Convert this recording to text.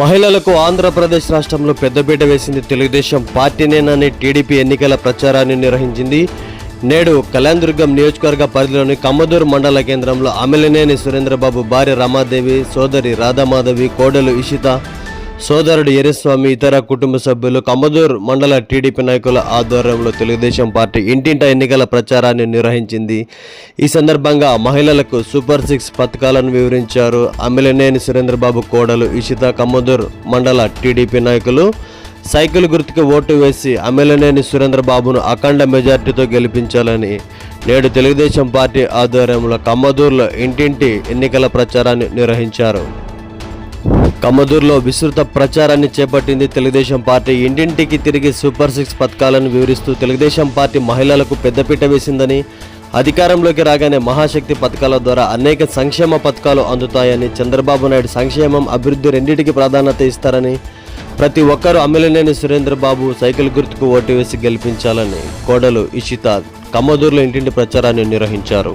మహిళలకు ఆంధ్రప్రదేశ్ రాష్ట్రంలో పెద్దపీట వేసింది తెలుగుదేశం పార్టీనేనని టీడీపీ ఎన్నికల ప్రచారాన్ని నిర్వహించింది. నేడు కళ్యాణదుర్గం నియోజకవర్గ పరిధిలోని కమ్మదూరు మండల కేంద్రంలో అమిలినేని సురేంద్రబాబు భార్య రమాదేవి సోదరి రాధామాధవి కోడలు ఇషిత సోదరుడు ఎర్రస్వామి ఇతర కుటుంబ సభ్యులు కమ్మదూరు మండల టీడీపీ నాయకుల ఆధ్వర్యంలో తెలుగుదేశం పార్టీ ఇంటింట ఎన్నికల ప్రచారాన్ని నిర్వహించింది. ఈ సందర్భంగా మహిళలకు సూపర్ సిక్స్ పథకాలను వివరించారు. అమిలినేని సురేంద్రబాబు కోడలు ఇషిత కమ్మదూరు మండల టీడీపీ నాయకులు సైకిల్ గుర్తుకు ఓటు వేసి అమిలినేని సురేంద్రబాబును అఖండ మెజార్టీతో గెలిపించాలని నేడు తెలుగుదేశం పార్టీ ఆధ్వర్యంలో కమ్మదూర్లో ఇంటింటి ఎన్నికల ప్రచారాన్ని నిర్వహించారు. కమ్మదూరులో విస్తృత ప్రచారాన్ని చేపట్టింది తెలుగుదేశం పార్టీ. ఇంటింటికి తిరిగి సూపర్ సిక్స్ పథకాలను వివరిస్తూ తెలుగుదేశం పార్టీ మహిళలకు పెద్దపీట వేసిందని అధికారంలోకి రాగానే మహాశక్తి పథకాల ద్వారా అనేక సంక్షేమ పథకాలు అందుతాయని చంద్రబాబు నాయుడు సంక్షేమం అభివృద్ధి రెండింటికి ప్రాధాన్యత ఇస్తారని ప్రతి ఒక్కరూ అమ్మిలినేని సురేంద్రబాబు సైకిల్ గుర్తుకు ఓటు వేసి గెలిపించాలని కోడలు ఇషిత కమ్మదూరులో ఇంటింటి ప్రచారాన్ని నిర్వహించారు.